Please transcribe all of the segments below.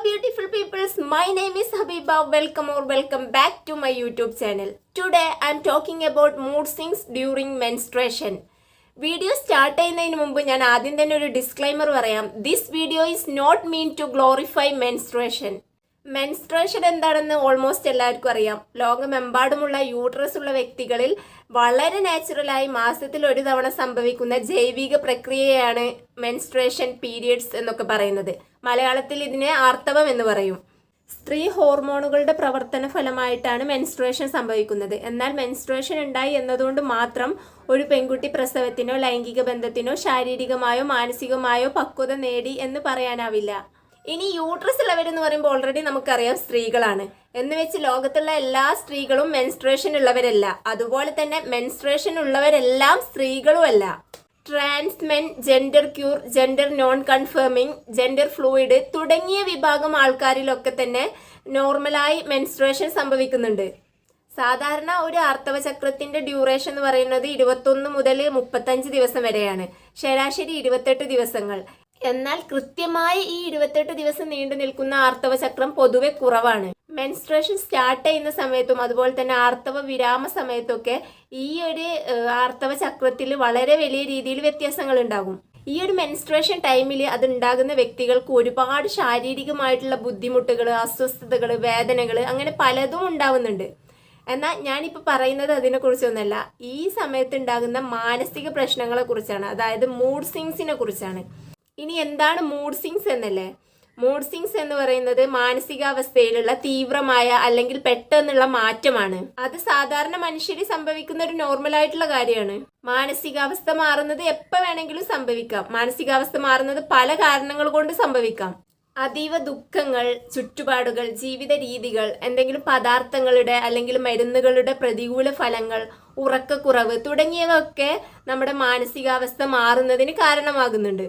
beautiful peoples. My name is Habiba. Welcome or welcome back to my YouTube channel. Today I am talking about mood swings during menstruation. Video start ചെയ്യുന്നതിന് മുമ്പ് ഞാൻ ആദ്യം തന്നെ ഒരു disclaimer പറയാം this video is not mean to glorify menstruation menstruation എന്താണെന്ന് almost എല്ലാവർക്കും അറിയാം. ലോകമെമ്പാടുമുള്ള യൂട്രസ് ഉള്ള വ്യക്തികളിൽ വളരെ നാച്ചുറലായി മാസത്തിൽ ഒരു തവണ സംഭവിക്കുന്ന ജൈവിക പ്രക്രിയയാണ് മെൻസ്ട്രേഷൻ പീരിയഡ്സ് എന്നൊക്കെ പറയുന്നത്. മലയാളത്തിൽ ഇതിനെ ആർത്തവം എന്ന് പറയും. സ്ത്രീ ഹോർമോണുകളുടെ പ്രവർത്തന ഫലമായിട്ടാണ് മെൻസ്ട്രേഷൻ സംഭവിക്കുന്നത്. എന്നാൽ മെൻസ്ട്രേഷൻ ഉണ്ടായി എന്നതുകൊണ്ട് മാത്രം ഒരു പെൺകുട്ടി പ്രസവത്തിനോ ലൈംഗിക ബന്ധത്തിനോ ശാരീരികമായോ മാനസികമായോ പക്വത നേടി എന്ന് പറയാനാവില്ല. ഇനി യൂട്രസ് ഉള്ളവരെന്ന് പറയുമ്പോൾ ഓൾറെഡി നമുക്കറിയാം സ്ത്രീകളാണ്. എന്ന് വെച്ച് ലോകത്തുള്ള എല്ലാ സ്ത്രീകളും മെൻസ്ട്രേഷൻ ഉള്ളവരല്ല. അതുപോലെ തന്നെ മെൻസ്ട്രേഷൻ ഉള്ളവരെല്ലാം സ്ത്രീകളുമല്ല. Trans men gender queer gender non conforming gender fluid തുടങ്ങിയ വിഭാഗം ആൾക്കാരിലൊക്കെ തന്നെ നോർമലായി മെൻസ്ട്രേഷൻ സംഭവിക്കുന്നുണ്ട്. സാധാരണ ഒരു ആർത്തവചക്രത്തിന്റെ ഡ്യൂറേഷൻ എന്ന് പറയുന്നത് ഇരുപത്തൊന്ന് മുതൽ മുപ്പത്തഞ്ച് ദിവസം വരെയാണ്. ശരാശരി ഇരുപത്തെട്ട് ദിവസങ്ങൾ. എന്നാൽ കൃത്യമായി ഈ ഇരുപത്തെട്ട് ദിവസം നീണ്ടു നിൽക്കുന്ന ആർത്തവ ചക്രം പൊതുവെ കുറവാണ്. മെൻസ്ട്രേഷൻ സ്റ്റാർട്ട് ചെയ്യുന്ന സമയത്തും അതുപോലെ തന്നെ ആർത്തവ വിരാമ സമയത്തൊക്കെ ഈ ഒരു ആർത്തവ ചക്രത്തിൽ വളരെ വലിയ രീതിയിൽ വ്യത്യാസങ്ങൾ ഉണ്ടാകും ഈ ഒരു മെൻസ്ട്രേഷൻ ടൈമിൽ അത് ഉണ്ടാകുന്ന വ്യക്തികൾക്ക് ഒരുപാട് ശാരീരികമായിട്ടുള്ള ബുദ്ധിമുട്ടുകൾ അസ്വസ്ഥതകൾ വേദനകൾ അങ്ങനെ പലതും ഉണ്ടാവുന്നുണ്ട്. എന്നാൽ ഞാനിപ്പോൾ പറയുന്നത് അതിനെക്കുറിച്ചൊന്നുമല്ല ഈ സമയത്ത് ഉണ്ടാകുന്ന മാനസിക പ്രശ്നങ്ങളെ കുറിച്ചാണ്. അതായത് മൂഡ് സിങ്സിനെ കുറിച്ചാണ്. ഇനി എന്താണ് മൂഡ് സിങ്സ് എന്നല്ലേ? മൂഡ് സിങ്സ് എന്ന് പറയുന്നത് മാനസികാവസ്ഥയിലുള്ള തീവ്രമായ അല്ലെങ്കിൽ പെട്ടെന്നുള്ള മാറ്റമാണ്. അത് സാധാരണ മനുഷ്യരിൽ സംഭവിക്കുന്ന ഒരു നോർമൽ ആയിട്ടുള്ള കാര്യമാണ്. മാനസികാവസ്ഥ മാറുന്നത് എപ്പോൾ വേണമെങ്കിലും സംഭവിക്കാം. മാനസികാവസ്ഥ മാറുന്നത് പല കാരണങ്ങൾ കൊണ്ട് സംഭവിക്കാം. അതീവ ദുഃഖങ്ങൾ ചുറ്റുപാടുകൾ ജീവിത രീതികൾ എന്തെങ്കിലും പദാർത്ഥങ്ങളുടെ അല്ലെങ്കിൽ മരുന്നുകളുടെ പ്രതികൂല ഫലങ്ങൾ ഉറക്കക്കുറവ് തുടങ്ങിയവയൊക്കെ നമ്മുടെ മാനസികാവസ്ഥ മാറുന്നതിന് കാരണമാകുന്നുണ്ട്.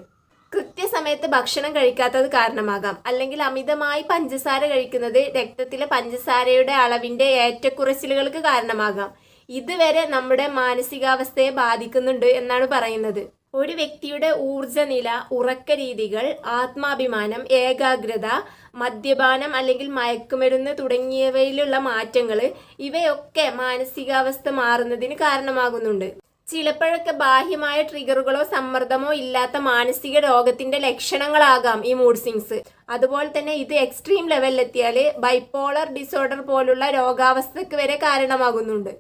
കൃത്യസമയത്ത് ഭക്ഷണം കഴിക്കാത്തത് കാരണമാകാം. അല്ലെങ്കിൽ അമിതമായി പഞ്ചസാര കഴിക്കുന്നത് രക്തത്തിലെ പഞ്ചസാരയുടെ അളവിന്റെ ഏറ്റക്കുറച്ചിലുകൾക്ക് കാരണമാകാം. ഇതുവരെ നമ്മുടെ മാനസികാവസ്ഥയെ ബാധിക്കുന്നുണ്ട് എന്നാണ് പറയുന്നത്. ഒരു വ്യക്തിയുടെ ഊർജനില ഉറക്ക രീതികൾ ആത്മാഭിമാനം ഏകാഗ്രത മദ്യപാനം അല്ലെങ്കിൽ മയക്കുമരുന്ന് തുടങ്ങിയവയിലുള്ള മാറ്റങ്ങൾ ഇവയൊക്കെ മാനസികാവസ്ഥ മാറുന്നതിന് കാരണമാകുന്നുണ്ട്. ചിലപ്പോഴൊക്കെ ബാഹ്യമായ ട്രിഗറുകളോ സമ്മർദ്ദമോ ഇല്ലാത്ത മാനസിക രോഗത്തിന്റെ ലക്ഷണങ്ങളാകാം ഈ മൂഡ് സിങ്സ് അതുപോലെ തന്നെ ഇത് എക്സ്ട്രീം ലെവലിലെത്തിയാൽ ബൈപ്പോളർ ഡിസോർഡർ പോലുള്ള രോഗാവസ്ഥക്ക് വരെ കാരണമാകുന്നുണ്ട്.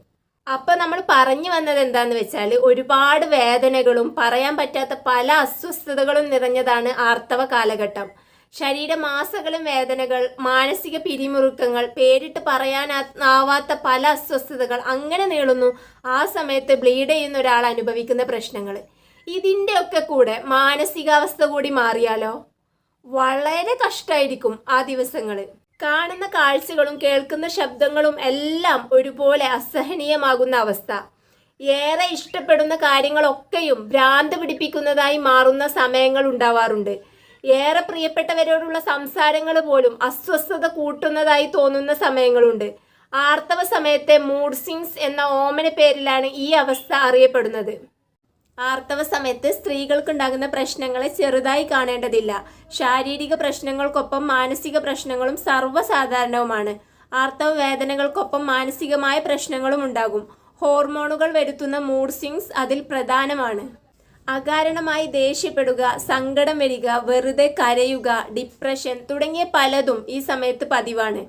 അപ്പൊ നമ്മൾ പറഞ്ഞു വന്നത് എന്താന്ന് വെച്ചാൽ ഒരുപാട് വേദനകളും പറയാൻ പറ്റാത്ത പല അസ്വസ്ഥതകളും നിറഞ്ഞതാണ് ആർത്തവ കാലഘട്ടം. ശരീരമാസകളും വേദനകൾ മാനസിക പിരിമുറുക്കങ്ങൾ പേരിട്ട് പറയാനാവാത്ത പല അസ്വസ്ഥതകൾ അങ്ങനെ നീളുന്നു ആ സമയത്ത് ബ്ലീഡ് ചെയ്യുന്ന ഒരാൾ അനുഭവിക്കുന്ന പ്രശ്നങ്ങൾ. ഇതിന്റെ ഒക്കെ കൂടെ മാനസികാവസ്ഥ കൂടി മാറിയാലോ? വളരെ കഷ്ടമായിരിക്കും ആ ദിവസങ്ങൾ. കാണുന്ന കാഴ്ചകളും കേൾക്കുന്ന ശബ്ദങ്ങളും എല്ലാം ഒരുപോലെ അസഹനീയമാകുന്ന അവസ്ഥ. ഏറെ ഇഷ്ടപ്പെടുന്ന കാര്യങ്ങളൊക്കെയും ഭ്രാന്ത് പിടിപ്പിക്കുന്നതായി മാറുന്ന സമയങ്ങൾ ഉണ്ടാവാറുണ്ട്. ഏറെ പ്രിയപ്പെട്ടവരോടുള്ള സംസാരങ്ങൾ പോലും അസ്വസ്ഥത കൂട്ടുന്നതായി തോന്നുന്ന സമയങ്ങളുണ്ട്. ആർത്തവ സമയത്തെ മൂഡ് സിങ്സ് എന്ന ഓമന പേരിലാണ് ഈ അവസ്ഥ അറിയപ്പെടുന്നത്. ആർത്തവ സമയത്ത് സ്ത്രീകൾക്കുണ്ടാകുന്ന പ്രശ്നങ്ങളെ ചെറുതായി കാണേണ്ടതില്ല. ശാരീരിക പ്രശ്നങ്ങൾക്കൊപ്പം മാനസിക പ്രശ്നങ്ങളും സർവസാധാരണവുമാണ്. ആർത്തവ വേദനകൾക്കൊപ്പം മാനസികമായ പ്രശ്നങ്ങളും ഉണ്ടാകും. ഹോർമോണുകൾ വരുത്തുന്ന മൂഡ് സിങ്സ് അതിൽ പ്രധാനമാണ്. അകാരണമായി ദേഷ്യപ്പെടുക സങ്കടം വരിക വെറുതെ കരയുക ഡിപ്രഷൻ തുടങ്ങിയ പലതും ഈ സമയത്ത് പതിവാണ്.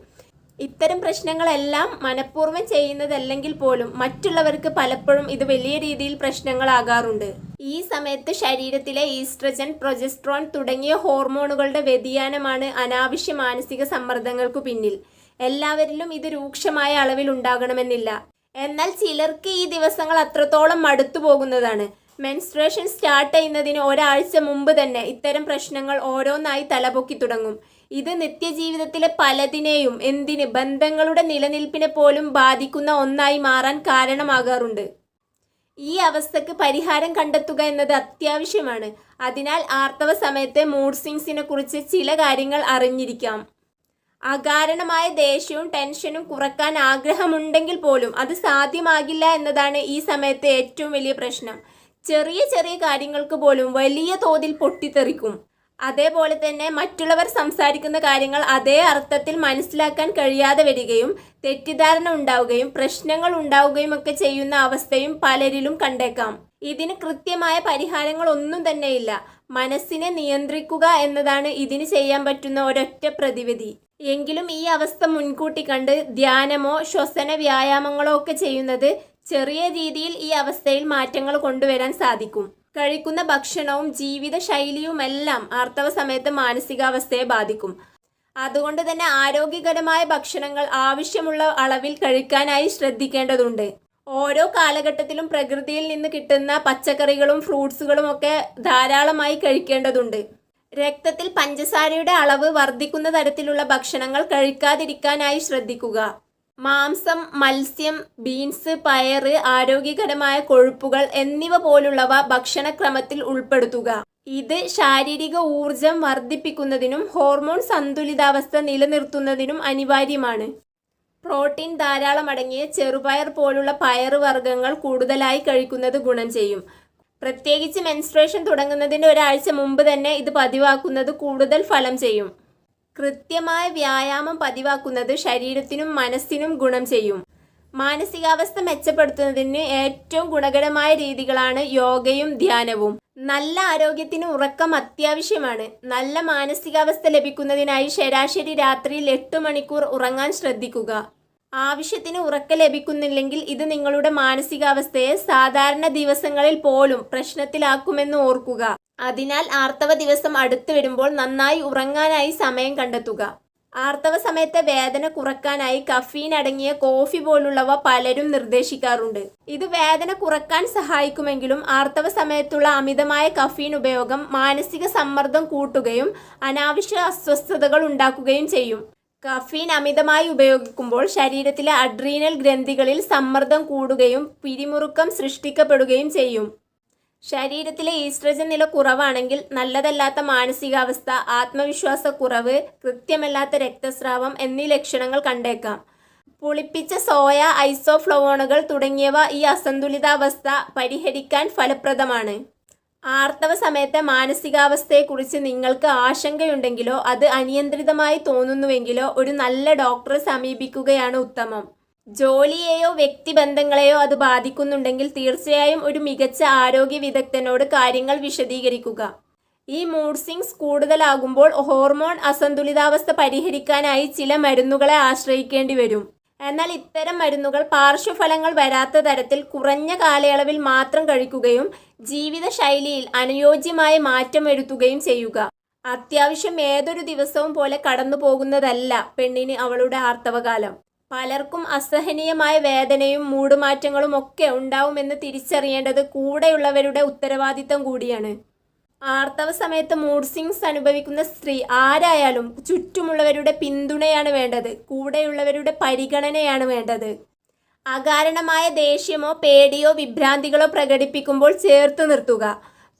ഇത്തരം പ്രശ്നങ്ങളെല്ലാം മനഃപൂർവം ചെയ്യുന്നതല്ലെങ്കിൽ പോലും മറ്റുള്ളവർക്ക് പലപ്പോഴും ഇത് വലിയ രീതിയിൽ പ്രശ്നങ്ങളാകാറുണ്ട്. ഈ സമയത്ത് ശരീരത്തിലെ ഈസ്ട്രജൻ പ്രൊജസ്ട്രോൺ തുടങ്ങിയ ഹോർമോണുകളുടെ വ്യതിയാനമാണ് അനാവശ്യ മാനസിക സമ്മർദ്ദങ്ങൾക്ക് പിന്നിൽ. എല്ലാവരിലും ഇത് രൂക്ഷമായ അളവിൽ ഉണ്ടാകണമെന്നില്ല. എന്നാൽ ചിലർക്ക് ഈ ദിവസങ്ങൾ അത്രത്തോളം മടുത്തു പോകുന്നതാണ്. മെൻസ്ട്രേഷൻ സ്റ്റാർട്ട് ചെയ്യുന്നതിന് ഒരാഴ്ച മുമ്പ് തന്നെ ഇത്തരം പ്രശ്നങ്ങൾ ഓരോന്നായി തലപൊക്കി തുടങ്ങും. ഇത് നിത്യജീവിതത്തിലെ പലതിനെയും എന്തിന് ബന്ധങ്ങളുടെ നിലനിൽപ്പിനെ പോലും ബാധിക്കുന്ന ഒന്നായി മാറാൻ കാരണമാകാറുണ്ട്. ഈ അവസ്ഥക്ക് പരിഹാരം കണ്ടെത്തുക എന്നത് അത്യാവശ്യമാണ്. അതിനാൽ ആർത്തവ സമയത്തെ മൂഡ് സ്വിങ്സിനെ കുറിച്ച് ചില കാര്യങ്ങൾ അറിഞ്ഞിരിക്കാം. അകാരണമായ ദേഷ്യവും ടെൻഷനും കുറയ്ക്കാൻ ആഗ്രഹമുണ്ടെങ്കിൽ പോലും അത് സാധ്യമാകില്ല എന്നതാണ് ഈ സമയത്തെ ഏറ്റവും വലിയ പ്രശ്നം. ചെറിയ ചെറിയ കാര്യങ്ങൾക്ക് പോലും വലിയ തോതിൽ പൊട്ടിത്തെറിക്കും. അതേപോലെ തന്നെ മറ്റുള്ളവർ സംസാരിക്കുന്ന കാര്യങ്ങൾ അതേ അർത്ഥത്തിൽ മനസ്സിലാക്കാൻ കഴിയാതെ വരികയും തെറ്റിദ്ധാരണ ഉണ്ടാവുകയും പ്രശ്നങ്ങൾ ഉണ്ടാവുകയും ഒക്കെ ചെയ്യുന്ന അവസ്ഥയും പലരിലും കണ്ടേക്കാം. ഇതിന് കൃത്യമായ പരിഹാരങ്ങൾ ഒന്നും തന്നെയില്ല. മനസ്സിനെ നിയന്ത്രിക്കുക എന്നതാണ് ഇതിന് ചെയ്യാൻ പറ്റുന്ന ഒരൊറ്റ പ്രതിവിധി. എങ്കിലും ഈ അവസ്ഥ മുൻകൂട്ടി കണ്ട് ധ്യാനമോ ശ്വസന വ്യായാമങ്ങളോ ഒക്കെ ചെയ്യുന്നത് ചെറിയ രീതിയിൽ ഈ അവസ്ഥയിൽ മാറ്റങ്ങൾ കൊണ്ടുവരാൻ സാധിക്കും. കഴിക്കുന്ന ഭക്ഷണവും ജീവിത ശൈലിയുമെല്ലാം ആർത്തവ സമയത്ത് മാനസികാവസ്ഥയെ ബാധിക്കും. അതുകൊണ്ട് തന്നെ ആരോഗ്യകരമായ ഭക്ഷണങ്ങൾ ആവശ്യമുള്ള അളവിൽ കഴിക്കാനായി ശ്രദ്ധിക്കേണ്ടതുണ്ട്. ഓരോ കാലഘട്ടത്തിലും പ്രകൃതിയിൽ നിന്ന് കിട്ടുന്ന പച്ചക്കറികളും ഫ്രൂട്ട്സുകളും ഒക്കെ ധാരാളമായി കഴിക്കേണ്ടതുണ്ട്. രക്തത്തിൽ പഞ്ചസാരയുടെ അളവ് വർദ്ധിക്കുന്ന തരത്തിലുള്ള ഭക്ഷണങ്ങൾ കഴിക്കാതിരിക്കാനായി ശ്രദ്ധിക്കുക. മാംസം മത്സ്യം ബീൻസ് പയറ് ആരോഗ്യകരമായ കൊഴുപ്പുകൾ എന്നിവ പോലുള്ളവ ഭക്ഷണക്രമത്തിൽ ഉൾപ്പെടുത്തുക. ഇത് ശാരീരിക ഊർജം വർദ്ധിപ്പിക്കുന്നതിനും ഹോർമോൺ സന്തുലിതാവസ്ഥ നിലനിർത്തുന്നതിനും അനിവാര്യമാണ്. പ്രോട്ടീൻ ധാരാളം അടങ്ങിയ ചെറുപയർ പോലുള്ള പയർ വർഗങ്ങൾ കൂടുതലായി കഴിക്കുന്നത് ഗുണം ചെയ്യും. പ്രത്യേകിച്ച് മെൻസ്ട്രേഷൻ തുടങ്ങുന്നതിന്റെ ഒരാഴ്ച മുമ്പ് തന്നെ ഇത് പതിവാക്കുന്നത് കൂടുതൽ ഫലം ചെയ്യും. കൃത്യമായ വ്യായാമം പതിവാക്കുന്നത് ശരീരത്തിനും മനസ്സിനും ഗുണം ചെയ്യും. മാനസികാവസ്ഥ മെച്ചപ്പെടുത്തുന്നതിന് ഏറ്റവും ഗുണകരമായ രീതികളാണ് യോഗയും ധ്യാനവും. നല്ല ആരോഗ്യത്തിന് ഉറക്കം അത്യാവശ്യമാണ്. നല്ല മാനസികാവസ്ഥ ലഭിക്കുന്നതിനായി ശരാശരി രാത്രിയിൽ എട്ട് മണിക്കൂർ ഉറങ്ങാൻ ശ്രദ്ധിക്കുക. ആവശ്യത്തിന് ഉറക്ക ലഭിക്കുന്നില്ലെങ്കിൽ ഇത് നിങ്ങളുടെ മാനസികാവസ്ഥയെ സാധാരണ ദിവസങ്ങളിൽ പോലും പ്രശ്നത്തിലാക്കുമെന്ന് ഓർക്കുക. അതിനാൽ ആർത്തവ ദിവസം അടുത്തു വരുമ്പോൾ നന്നായി ഉറങ്ങാനായി സമയം കണ്ടെത്തുക. ആർത്തവ സമയത്തെ വേദന കുറക്കാനായി കഫീൻ അടങ്ങിയ കോഫി പോലുള്ളവ പലരും നിർദ്ദേശിക്കാറുണ്ട്. ഇത് വേദന കുറയ്ക്കാൻ സഹായിക്കുമെങ്കിലും ആർത്തവ സമയത്തുള്ള അമിതമായ കഫീൻ ഉപയോഗം മാനസിക സമ്മർദ്ദം കൂട്ടുകയും അനാവശ്യ അസ്വസ്ഥതകൾ ഉണ്ടാക്കുകയും ചെയ്യും. കഫീൻ അമിതമായി ഉപയോഗിക്കുമ്പോൾ ശരീരത്തിലെ അഡ്രീനൽ ഗ്രന്ഥികളിൽ സമ്മർദ്ദം കൂടുകയും പിരിമുറുക്കം സൃഷ്ടിക്കപ്പെടുകയും ചെയ്യും. ശരീരത്തിലെ ഈസ്ട്രജൻ നില കുറവാണെങ്കിൽ നല്ലതല്ലാത്ത മാനസികാവസ്ഥ ആത്മവിശ്വാസക്കുറവ് കൃത്യമല്ലാത്ത രക്തസ്രാവം എന്നീ ലക്ഷണങ്ങൾ കണ്ടേക്കാം. പുളിപ്പിച്ച സോയ ഐസോഫ്ലവോണുകൾ തുടങ്ങിയവ ഈ അസന്തുലിതാവസ്ഥ പരിഹരിക്കാൻ ഫലപ്രദമാണ്. ആർത്തവ സമയത്തെ മാനസികാവസ്ഥയെക്കുറിച്ച് നിങ്ങൾക്ക് ആശങ്കയുണ്ടെങ്കിലോ അത് അനിയന്ത്രിതമായി തോന്നുന്നുവെങ്കിലോ ഒരു നല്ല ഡോക്ടറെ സമീപിക്കുകയാണ് ഉത്തമം. ജോലിയെയോ വ്യക്തിബന്ധങ്ങളെയോ അത് ബാധിക്കുന്നുണ്ടെങ്കിൽ തീർച്ചയായും ഒരു മികച്ച ആരോഗ്യ വിദഗ്ധനോട് കാര്യങ്ങൾ വിശദീകരിക്കുക. ഈ മൂഡ് സിങ്സ് കൂടുതലാകുമ്പോൾ ഹോർമോൺ അസന്തുലിതാവസ്ഥ പരിഹരിക്കാനായി ചില മരുന്നുകളെ ആശ്രയിക്കേണ്ടി വരും. എന്നാൽ ഇത്തരം മരുന്നുകൾ പാർശ്വഫലങ്ങൾ വരാത്ത തരത്തിൽ കുറഞ്ഞ കാലയളവിൽ മാത്രം കഴിക്കുകയും ജീവിതശൈലിയിൽ അനുയോജ്യമായ മാറ്റം വരുത്തുകയും ചെയ്യുക. അത്യാവശ്യം ഏതൊരു ദിവസവും പോലെ കടന്നു പോകുന്നതല്ല പെണ്ണിന് അവളുടെ ആർത്തവകാലം. പലർക്കും അസഹനീയമായ വേദനയും മൂടുമാറ്റങ്ങളും ഒക്കെ ഉണ്ടാവുമെന്ന് തിരിച്ചറിയേണ്ടത് കൂടെയുള്ളവരുടെ ഉത്തരവാദിത്തം കൂടിയാണ്. ആർത്തവ സമയത്ത് മൂഡ് സിങ്സ് അനുഭവിക്കുന്ന സ്ത്രീ ആരായാലും ചുറ്റുമുള്ളവരുടെ പിന്തുണയാണ് വേണ്ടത്. കൂടെയുള്ളവരുടെ പരിഗണനയാണ് വേണ്ടത്. അകാരണമായ ദേഷ്യമോ പേടിയോ വിഭ്രാന്തികളോ പ്രകടിപ്പിക്കുമ്പോൾ ചേർത്ത് നിർത്തുക.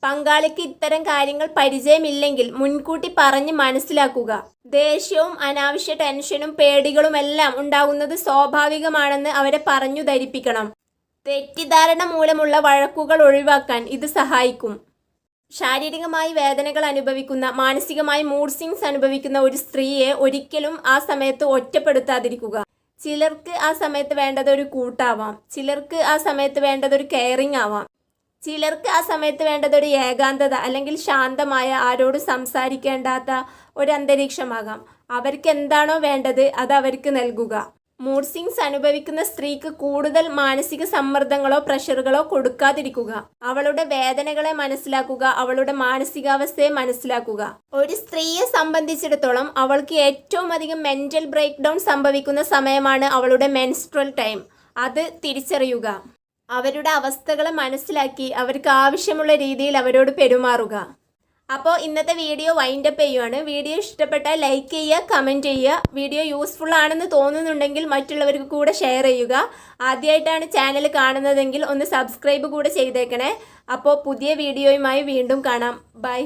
പങ്കാളിക്ക് ഇത്തരം കാര്യങ്ങൾ പരിചയമില്ലെങ്കിൽ മുൻകൂട്ടി പറഞ്ഞ് മനസ്സിലാക്കുക. ദേഷ്യവും അനാവശ്യ ടെൻഷനും പേടികളുമെല്ലാം ഉണ്ടാകുന്നത് സ്വാഭാവികമാണെന്ന് അവരെ പറഞ്ഞു ധരിപ്പിക്കണം. തെറ്റിദ്ധാരണ മൂലമുള്ള വഴക്കുകൾ ഒഴിവാക്കാൻ ഇത് സഹായിക്കും. ശാരീരികമായി വേദനകൾ അനുഭവിക്കുന്ന മാനസികമായി മൂഡ് സിങ്സ് അനുഭവിക്കുന്ന ഒരു സ്ത്രീയെ ഒരിക്കലും ആ സമയത്ത് ഒറ്റപ്പെടുത്താതിരിക്കുക. ചിലർക്ക് ആ സമയത്ത് വേണ്ടത് ഒരു കൂട്ടാവാം. ചിലർക്ക് ആ സമയത്ത് വേണ്ടത് ഒരു കെയറിങ് ആവാം. ചിലർക്ക് ആ സമയത്ത് വേണ്ടത് ഒരു ഏകാന്തത അല്ലെങ്കിൽ ശാന്തമായ ആരോടും സംസാരിക്കേണ്ടാത്ത ഒരു അന്തരീക്ഷമാകാം. അവർക്ക് എന്താണോ വേണ്ടത് അത് അവർക്ക് നൽകുക. മൂഡ് സിങ്സ് അനുഭവിക്കുന്ന സ്ത്രീക്ക് കൂടുതൽ മാനസിക സമ്മർദ്ദങ്ങളോ പ്രഷറുകളോ കൊടുക്കാതിരിക്കുക. അവളുടെ വേദനകളെ മനസ്സിലാക്കുക അവളുടെ മാനസികാവസ്ഥയെ മനസ്സിലാക്കുക. ഒരു സ്ത്രീയെ സംബന്ധിച്ചിടത്തോളം അവൾക്ക് ഏറ്റവും അധികം മെന്റൽ ബ്രേക്ക് ഡൗൺ സംഭവിക്കുന്ന സമയമാണ് അവളുടെ മെൻസ്ട്രൽ ടൈം അത് തിരിച്ചറിയുക. അവരുടെ അവസ്ഥകളെ മനസ്സിലാക്കി അവർക്ക് ആവശ്യമുള്ള രീതിയിൽ അവരോട് പെരുമാറുക. അപ്പോൾ ഇന്നത്തെ വീഡിയോ വൈൻഡപ്പ് ചെയ്യുവാണ്. വീഡിയോ ഇഷ്ടപ്പെട്ടാൽ ലൈക്ക് ചെയ്യുക കമന്റ് ചെയ്യുക. വീഡിയോ യൂസ്ഫുൾ ആണെന്ന് തോന്നുന്നുണ്ടെങ്കിൽ മറ്റുള്ളവർക്ക് കൂടെ ഷെയർ ചെയ്യുക. ആദ്യമായിട്ടാണ് ചാനൽ കാണുന്നതെങ്കിൽ ഒന്ന് സബ്സ്ക്രൈബ് കൂടെ ചെയ്തേക്കണേ. അപ്പോൾ പുതിയ വീഡിയോയുമായി വീണ്ടും കാണാം. ബൈ